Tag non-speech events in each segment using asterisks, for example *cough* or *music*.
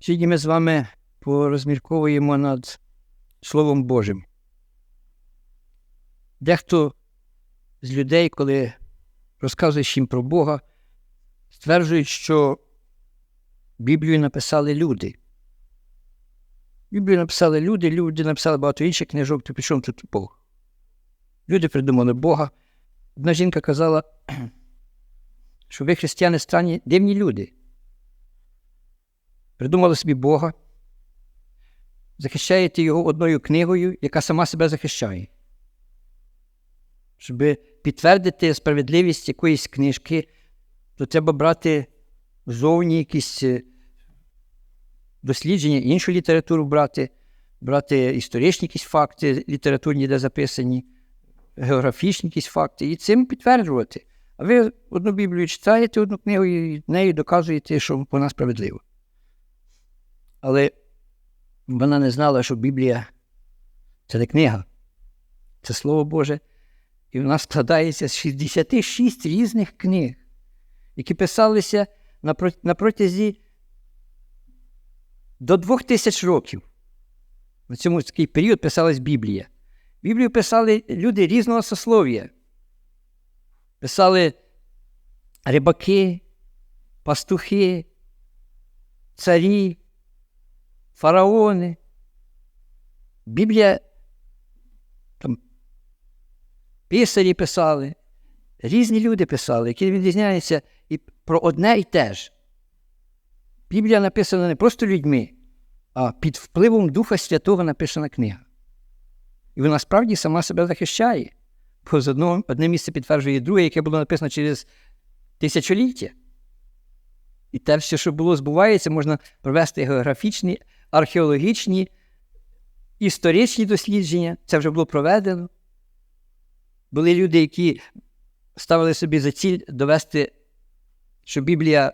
Сьогодні ми з вами порозмірковуємо над Словом Божим. Дехто з людей, коли розказуєш їм про Бога, стверджують, що Біблію написали люди. Біблію написали люди, люди написали багато інших книжок, то пішов тут Бог. Люди придумали Бога. Одна жінка казала, *clears throat* що ви, християни, странні дивні люди. Придумали собі Бога, захищаєте його одною книгою, яка сама себе захищає. Щоб підтвердити справедливість якоїсь книжки, то треба брати зовні якісь е, дослідження, іншу літературу брати, брати історичні якісь факти літературні, де записані, географічні якісь факти, і цим підтверджувати. А ви одну Біблію читаєте, одну книгу і нею доказуєте, що вона справедлива. Але вона не знала, що Біблія це не книга, це Слово Боже. І вона складається з 66 різних книг, які писалися на протязі до двох тисяч років. В цьому такий період писалась Біблія. Біблію писали люди різного сослов'я. Писали рибаки, пастухи, царі, фараони. Біблія там, писарі писали, різні люди писали, які відрізняються і про одне і те ж. Біблія написана не просто людьми, а під впливом Духа Святого написана книга. І вона справді сама себе захищає, бо з одного, одне місце підтверджує друге, яке було написано через тисячоліття. І те, все, що було, збувається, можна провести географічні, археологічні, історичні дослідження. Це вже було проведено. Були люди, які ставили собі за ціль довести, що Біблія,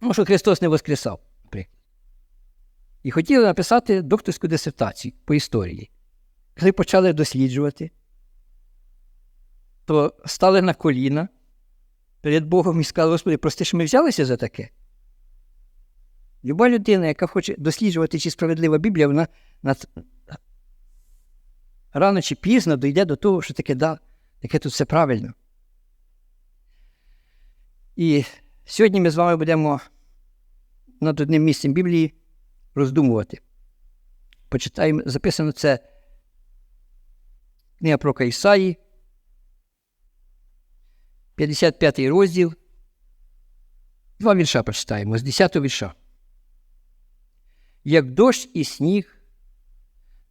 ну, що Христос не воскресав, наприклад. І хотіли написати докторську дисертацію по історії. Коли почали досліджувати, то стали на коліна перед Богом і сказали, Господи, прости, що ми взялися за таке. Люба людина, яка хоче досліджувати, чи справедлива Біблія, вона рано чи пізно дійде до того, що таке да, таке тут все правильно. І сьогодні ми з вами будемо над одним місцем Біблії роздумувати. Почитаємо, записано це книга про Ісаї, 55 розділ. Два вірша почитаємо з 10 вірша. Як дощ і сніг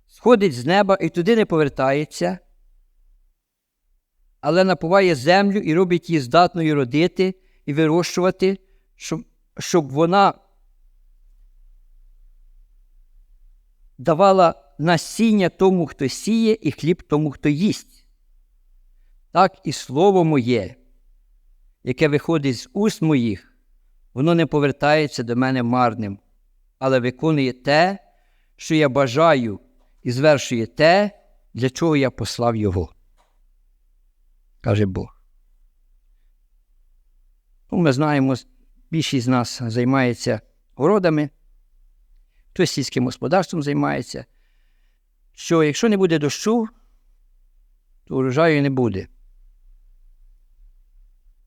сходить з неба і туди не повертається, але напуває землю і робить її здатною родити і вирощувати, щоб, щоб вона давала насіння тому, хто сіє, і хліб тому, хто їсть. Так і слово моє, яке виходить з уст моїх, воно не повертається до мене марним, але виконує те, що я бажаю, і звершує те, для чого я послав Його. Каже Бог. Ну, Ми знаємо, більшість з нас займається городами, хтось сільським господарством займається, що якщо не буде дощу, то урожаю не буде.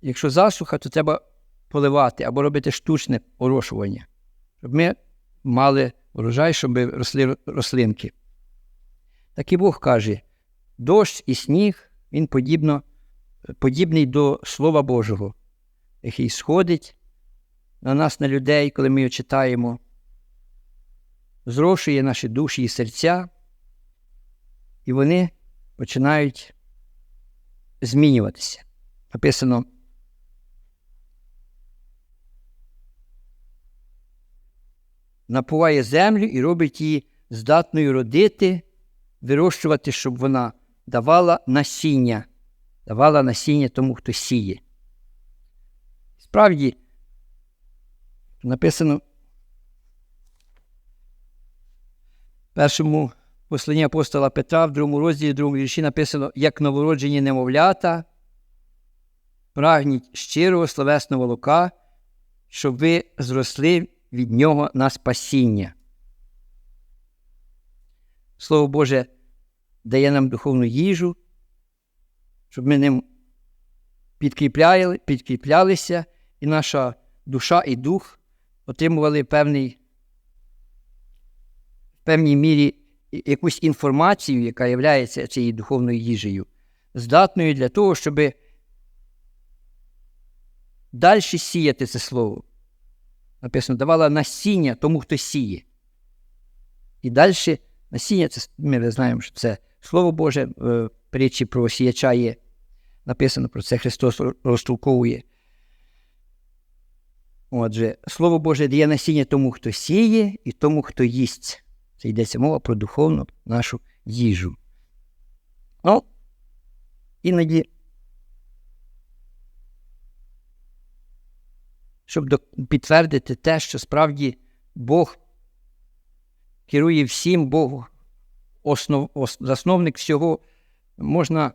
Якщо засуха, то треба поливати або робити штучне орошування, щоб ми мали урожай, щоб росли рослинки. Так і Бог каже, дощ і сніг, він подібно, подібний до Слова Божого, який сходить на нас, на людей, коли ми його читаємо, зрошує наші душі і серця, і вони починають змінюватися. Написано. Напуває землю і робить її здатною родити, вирощувати, щоб вона давала насіння, давала насіння тому, хто сіє. Справді, написано в першому посланні апостола Петра, в другому розділі, в другому вірші написано, як новороджені немовлята, прагніть щирого словесного молока, щоб ви зросли від нього на спасіння. Слово Боже дає нам духовну їжу, щоб ми ним підкріпляли, підкріплялися, і наша душа і дух отримували певний, в певній мірі якусь інформацію, яка є цією духовною їжею, здатною для того, щоб далі сіяти це слово. Написано, давала насіння тому, хто сіє. І далі насіння, це ми знаємо, що це Слово Боже в притчі про сіяча є. Написано про це Христос розтолковує. Отже, Слово Боже дає насіння тому, хто сіє, і тому, хто їсть. Це йдеться мова про духовну нашу їжу. Ну, іноді, щоб підтвердити те, що справді Бог керує всім, Бог основ, ос, засновник всього, можна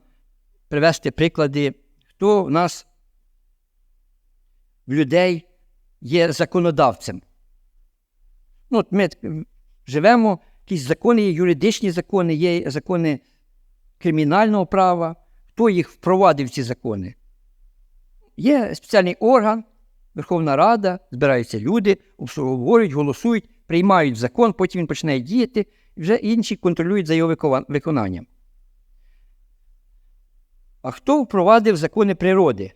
привести приклади, хто в нас в людей є законодавцем. Ну, от Ми живемо, якісь закони, є юридичні закони, є закони кримінального права. Хто їх впровадив ці закони? Є спеціальний орган, Верховна Рада, збираються люди, обговорюють, голосують, приймають закон, потім він починає діяти, і вже інші контролюють за його виконанням. А хто впровадив закони природи?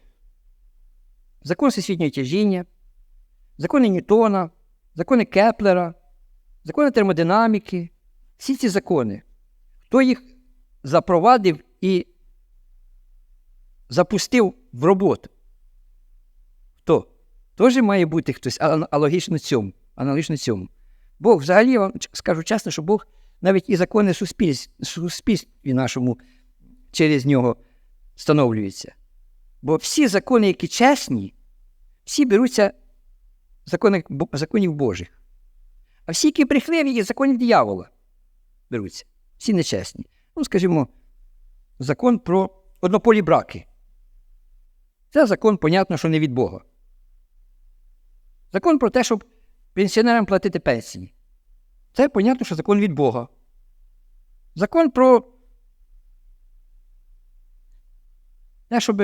Закон всесвітнього тяжіння, закони Ньютона, закони Кеплера, закони термодинаміки, всі ці закони. Хто їх запровадив і запустив в роботу? Теж має бути хтось аналогічно цьому. аналогічно цьому. Бог взагалі я вам скажу чесно, що Бог навіть і закони суспільств, суспільстві нашому через нього встановлюються. Бо всі закони, які чесні, всі беруться закони, законів Божих. А всі, які брехливі, є законів диявола беруться. Всі нечесні. Ну, скажімо, закон про однополі браки. Це закон, понятно, що не від Бога. Закон про те, щоб пенсіонерам платити пенсії. Це, понятно, що закон від Бога. Закон про те, щоб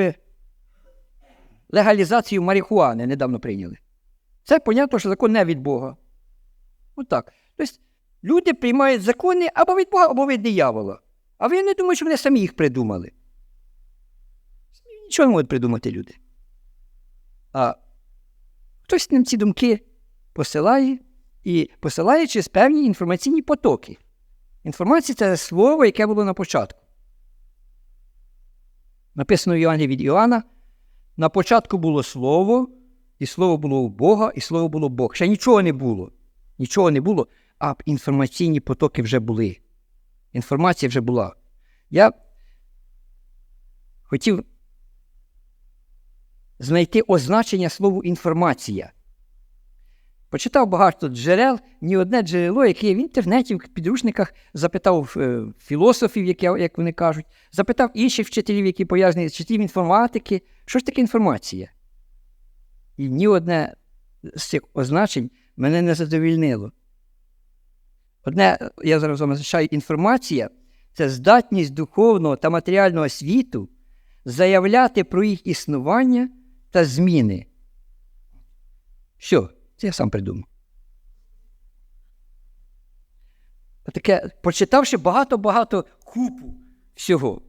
легалізацію марихуани недавно прийняли. Це, понятно, що закон не від Бога. Отак. тобто люди приймають закони або від Бога, або від диявола. А ви не думаєте, що вони самі їх придумали. Нічого не можуть придумати люди. А хтось нам ці думки посилає і посилає через певні інформаційні потоки. Інформація це слово, яке було на початку. Написано в Євангелії від Іоанна. На початку було слово, і слово було у Бога, і слово було Бог. Ще нічого не було. Нічого не було, а інформаційні потоки вже були. Інформація вже була. Я хотів знайти означення слову інформація. Почитав багато джерел, ні одне джерело, яке є в інтернеті, в підручниках, запитав е, філософів, як, як вони кажуть, запитав інших вчителів, які пов'язані з вчителів інформатики, що ж таке інформація. І ні одне з цих означень мене не задовільнило. Одне, я зараз вам означаю, інформація це здатність духовного та матеріального світу заявляти про їх існування та зміни. Що? Це я сам придумав. Таке, почитавши багато-багато купу всього,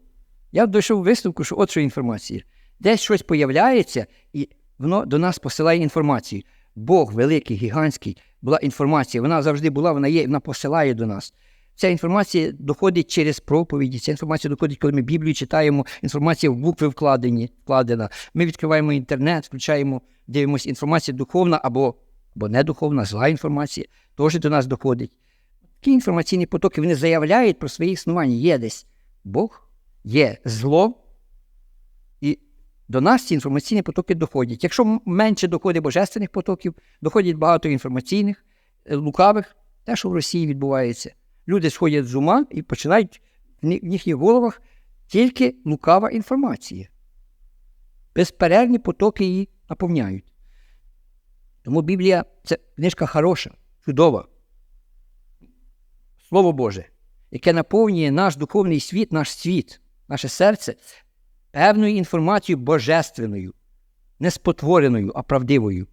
я дійшов висновку, що от що інформація. Десь щось появляється, і воно до нас посилає інформацію. Бог великий, гігантський, була інформація. Вона завжди була, вона є, вона посилає до нас. Ця інформація доходить через проповіді, ця інформація доходить, коли ми Біблію читаємо, інформація в букви вкладені, вкладена. Ми відкриваємо інтернет, включаємо, дивимося, інформація духовна або або недуховна, зла інформація теж до нас доходить. Такі інформаційні потоки вони заявляють про своє існування. Є десь Бог, є зло, і до нас ці інформаційні потоки доходять. Якщо менше доходить божественних потоків, доходять багато інформаційних, е, лукавих, те, що в Росії відбувається. Люди сходять з ума і починають в їхніх головах тільки лукава інформація. Безперервні потоки її наповняють. Тому Біблія це книжка хороша, чудова. Слово Боже, яке наповнює наш духовний світ, наш світ, наше серце певною інформацією божественною, не спотвореною, а правдивою.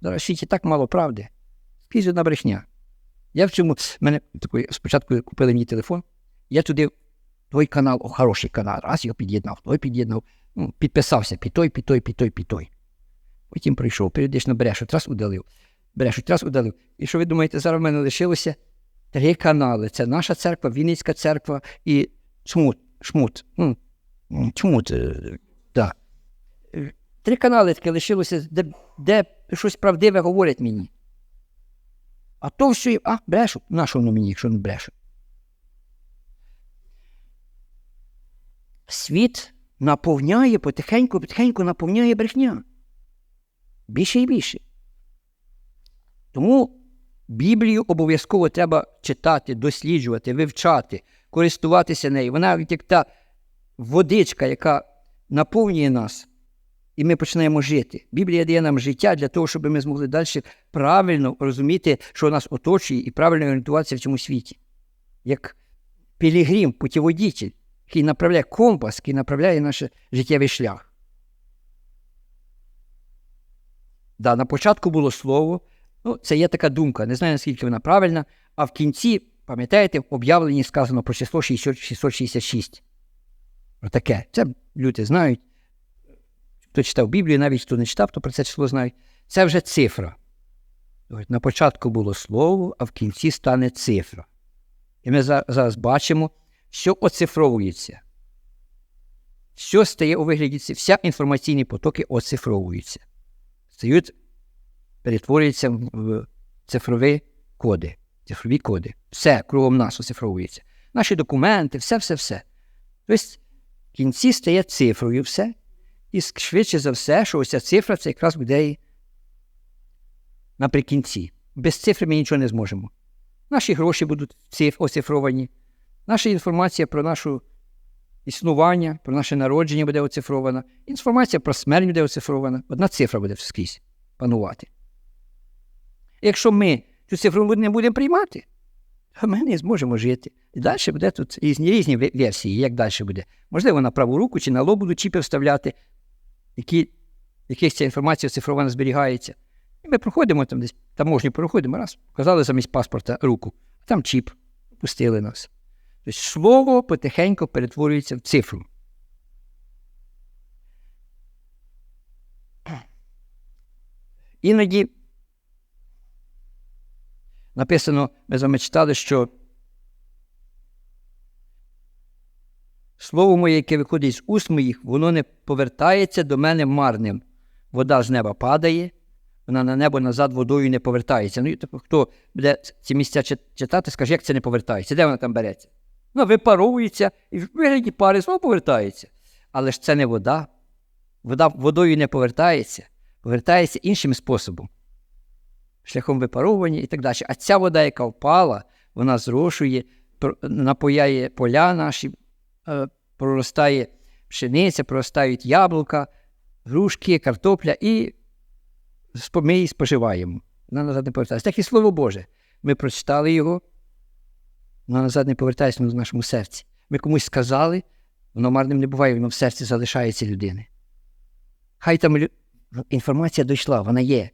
Зараз світі так мало правди. Скрізь одна брехня. Я в цьому мене такий, спочатку купили мені телефон, я туди той канал, о, хороший канал, раз його під'єднав, той під'єднав, ну, підписався під той, під той, під той, під той. Потім прийшов, періодично брешуть, раз удалив, брешуть, раз удалив. І що ви думаєте, зараз в мене лишилося три канали. Це наша церква, Вінницька церква і Чмут. Шмут. Ну, Чмут, е, так. Е, Три канали таке лишилося, де, де щось правдиве говорять мені. А то все, а, брешуть. На воно мені, якщо не брешуть? Світ наповняє потихеньку, потихеньку наповняє брехня. Більше і більше. Тому Біблію обов'язково треба читати, досліджувати, вивчати, користуватися нею. Вона як та водичка, яка наповнює нас, і ми починаємо жити. Біблія дає нам життя для того, щоб ми змогли далі правильно розуміти, що нас оточує, і правильно орієнтуватися в цьому світі. Як пілігрім, путіводітель, який направляє компас, який направляє наш життєвий шлях. Да, На початку було слово. Ну, Це є така думка, не знаю, наскільки вона правильна. А в кінці, пам'ятаєте, в об'явленні сказано про число 666. Про таке. Це люди знають. Хто читав Біблію, навіть хто не читав, то про це число знають. Це вже цифра. На початку було слово, а в кінці стане цифра. І ми зараз бачимо, що оцифровується. Що стає у вигляді, вся інформаційні потоки оцифровуються. Стають, перетворюються в цифрові коди. Цифрові коди. Все кругом нас оцифровується. Наші документи, все-все-все. Тобто в кінці стає цифрою все. І швидше за все, що ось ця цифра це якраз буде наприкінці. Без цифри ми нічого не зможемо. Наші гроші будуть оцифровані, наша інформація про наше існування, про наше народження буде оцифрована, інформація про смерть буде оцифрована. Одна цифра буде скрізь панувати. Якщо ми цю цифру не будемо приймати, то ми не зможемо жити. І далі буде тут різні різні версії, як далі буде. Можливо, на праву руку чи на лоб будуть чіпи вставляти, які, яких ця інформація цифрована зберігається. І ми проходимо там десь таможню проходимо, раз, показали замість паспорта руку, а там чіп, пустили нас. Тобто слово потихеньку перетворюється в цифру. Іноді написано, ми з вами читали, що слово моє, яке виходить з уст моїх, воно не повертається до мене марним. Вода з неба падає, вона на небо назад водою не повертається. Ну, тобто, хто буде ці місця читати, скаже, як це не повертається? Де вона там береться? Вона випаровується і в вигляді пари знову повертається. Але ж це не вода. Вода водою не повертається, повертається іншим способом, шляхом випаровування і так далі. А ця вода, яка впала, вона зрошує, напояє поля наші, проростає пшениця, проростають яблука, грушки, картопля, і ми її споживаємо. Вона назад не повертається. Так і слово Боже. Ми прочитали його, воно назад не повертається в нашому серці. Ми комусь сказали, воно марним не буває, воно в серці залишається людини. Хай там інформація дійшла, вона є.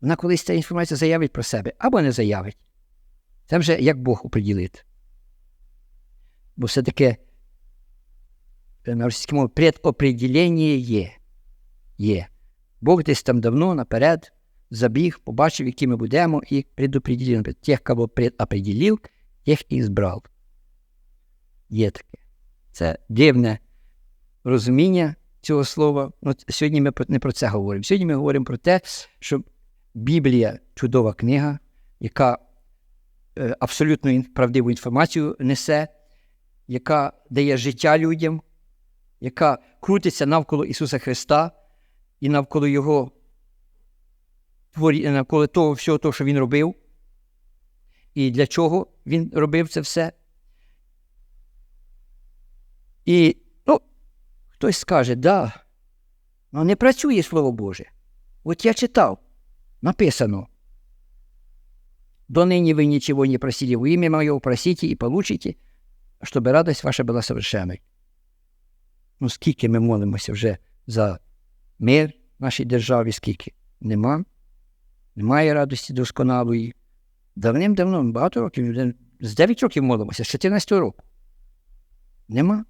Вона колись ця інформація заявить про себе або не заявить. Це вже як Бог оприділить. Бо все-таки російській мові предопределення є. Є. Бог десь там давно наперед забіг, побачив, які ми будемо, і предопределив. Тих, кого предопределив, тих і збрав. Є таке. Це дивне розуміння цього слова. Ну, Сьогодні ми не про це говоримо. Сьогодні ми говоримо про те, що Біблія чудова книга, яка е, абсолютно правдиву інформацію несе, яка дає життя людям, яка крутиться навколо Ісуса Христа і навколо Його навколо того всього, того, що Він робив. І для чого він робив це все. І ну, хтось скаже, да, ну не працює Слово Боже. От я читав. написано. До ныне вы ничего не просили в имя Мое, просите и получите, щоб радость ваша була совершеною. Ну, скільки ми молимося вже за мир в нашій державі, скільки? Нема. Немає радості досконалої. Давним-давно, багато років, з 9 років молимося, з 14 року. Нема.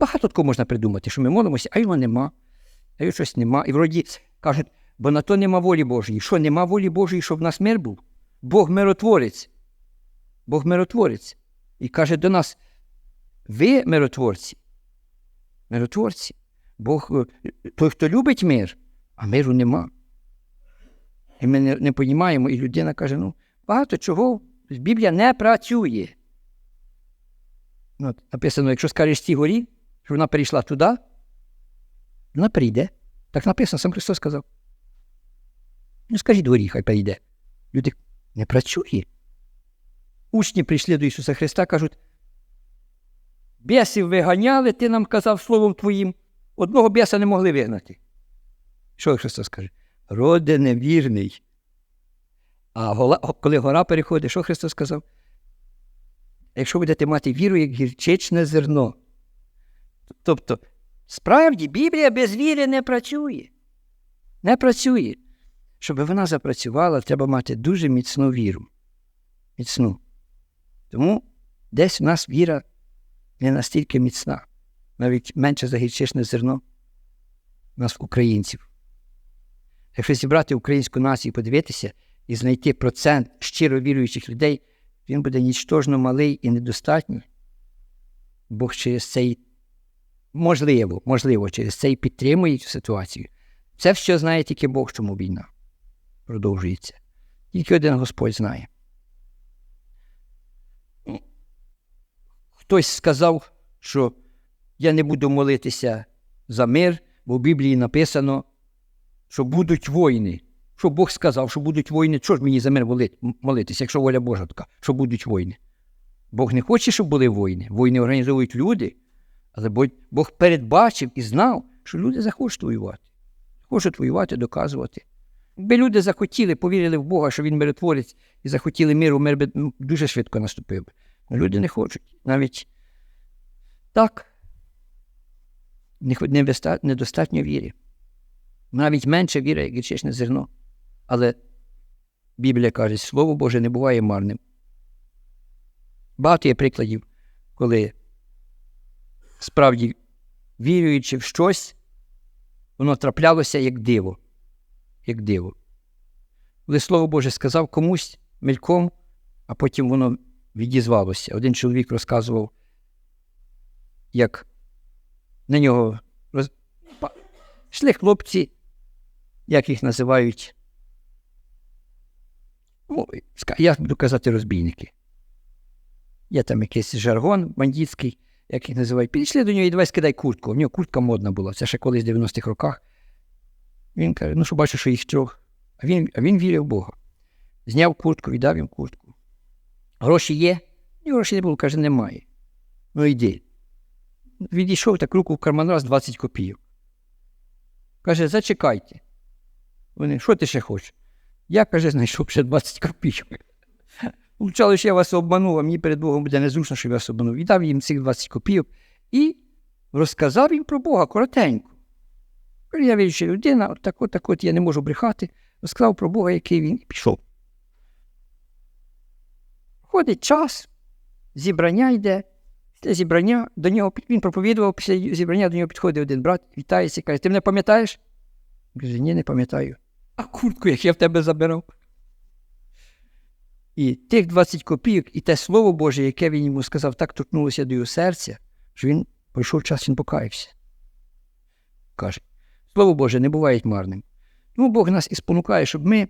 Багато такого можна придумати, що ми молимося, а його нема, а його щось нема. І вроді кажуть, бо на то нема волі Божої. Що нема волі Божої, щоб в нас мир був? Бог миротворець. Бог миротворець. І каже до нас: ви миротворці. Миротворці. Бог е, той, хто любить мир, а миру нема. І ми не, не розуміємо, і людина каже: ну, багато чого Біблія не працює. Ну, От, написано, якщо скажеш цій горі, що вона перейшла туди, вона прийде. Так написано, сам Христос сказав. Ну, скажіть горі, хай прийде. Люди не працює. Учні прийшли до Ісуса Христа, кажуть, бісів виганяли, ти нам казав словом твоїм, одного біса не могли вигнати. Що Христос каже? Роде невірний. А коли гора переходить, що Христос сказав? Якщо будете мати віру, як гірчичне зерно. Тобто, справді Біблія без віри не працює. Не працює. Щоб вона запрацювала, треба мати дуже міцну віру. Міцну. Тому десь в нас віра не настільки міцна, навіть менше за гірчичне зерно у нас українців. Якщо зібрати українську націю і подивитися і знайти процент щиро віруючих людей, він буде нічтожно малий і недостатній. Бог через цей, можливо, можливо, через цей підтримує цю ситуацію. Це все знає тільки Бог, чому війна продовжується. Тільки один Господь знає. Хтось сказав, що я не буду молитися за мир, бо в Біблії написано, що будуть війни. Що Бог сказав, що будуть війни, що ж мені за мир молитися, якщо воля Божа така, що будуть війни. Бог не хоче, щоб були війни. Війни організовують люди, але Бог передбачив і знав, що люди захочуть воювати. Хочуть воювати, доказувати. Якби люди захотіли, повірили в Бога, що він миротворець, і захотіли миру, мир би дуже швидко наступив. Люди не хочуть. Навіть так, недостатньо віри. Навіть менше віри, як гірчичне зерно. Але Біблія каже, Слово Боже не буває марним. Багато є прикладів, коли справді віруючи в щось, воно траплялося як диво. Як диво. Коли Слово Боже сказав комусь мельком, а потім воно відізвалося. Один чоловік розказував, як на нього роз... йшли хлопці, як їх називають ну, я буду казати розбійники. Є там якийсь жаргон бандитський, як їх називають. Підійшли до нього і давай скидай куртку. У нього куртка модна була, це ще колись в 90-х роках. Він каже, ну що бачу, що їх трьох. А він а він вірив в Бога. Зняв куртку, віддав їм куртку. Гроші є? Ні, гроші не було, каже, немає. Ну йди. Відійшов так руку в карман раз 20 копійок. Каже, зачекайте. Вони, що ти ще хочеш? Я, каже, знайшов ще 20 копійок. *laughs* Получало, що я вас обманув, а мені перед Богом буде незручно, що я вас обманув. І дав їм цих 20 копійок і розказав їм про Бога коротенько. Я вірю, людина, так от, так от я не можу брехати, розказав про Бога, який він, і пішов. Ходить час, зібрання йде. Після зібрання до нього він проповідував, після зібрання до нього підходить один брат, вітається і каже, ти мене пам'ятаєш? Каже, ні, не пам'ятаю а куртку, як я в тебе забирав. І тих 20 копійок, і те слово Боже, яке він йому сказав, так торкнулося до його серця, що він пройшов час, він покаявся. Каже, Слово Боже не буває марним. Тому Бог нас і спонукає, щоб ми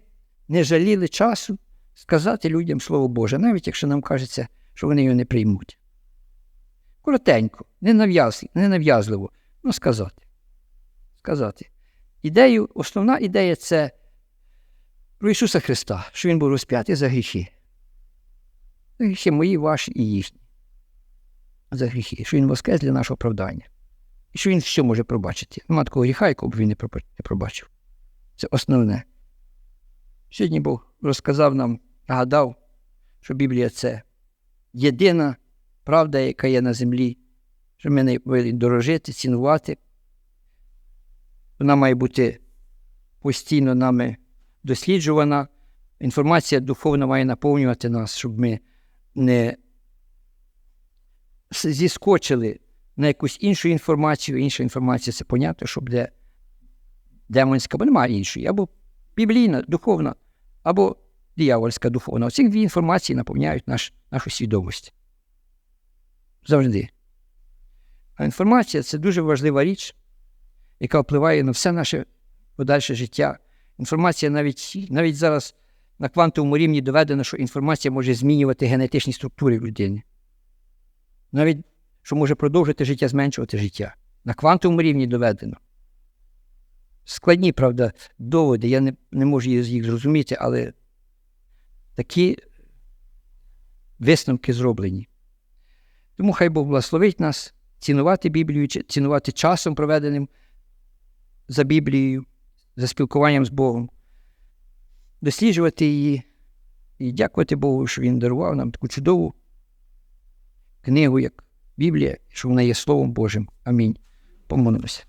не жаліли часу сказати людям Слово Боже, навіть якщо нам кажеться, що вони його не приймуть. Коротенько, ненав'язливо, ну сказати. Сказати. Ідею, Основна ідея це про Ісуса Христа, що Він був розп'ятий за гріхи. За гріхи мої, ваші і їхні. За гріхи, що Він воскрес для нашого оправдання. І що Він все може пробачити. Нема такого гріха, якого б він не пробачив. Це основне. Сьогодні Бог розказав нам, нагадав, що Біблія це єдина правда, яка є на землі, що ми не повинні дорожити, цінувати. Вона має бути постійно нами досліджувана. Інформація духовна має наповнювати нас, щоб ми не зіскочили на якусь іншу інформацію. Інша інформація це понятно, що буде демонська, бо немає іншої, або біблійна, духовна, або диявольська духовна. Оці дві інформації наповняють наш, нашу свідомість. Завжди. А інформація це дуже важлива річ, яка впливає на все наше подальше життя. Інформація навіть, навіть зараз на квантовому рівні доведено, що інформація може змінювати генетичні структури людини. Навіть що може продовжити життя, зменшувати життя. На квантовому рівні доведено. Складні, правда, доводи, я не, не можу їх зрозуміти, але такі висновки зроблені. Тому хай Бог благословить нас цінувати Біблію, цінувати часом, проведеним за Біблією, за спілкуванням з Богом, досліджувати її і дякувати Богу, що Він дарував нам таку чудову книгу, як Біблія, що вона є Словом Божим. Амінь. Помолимося.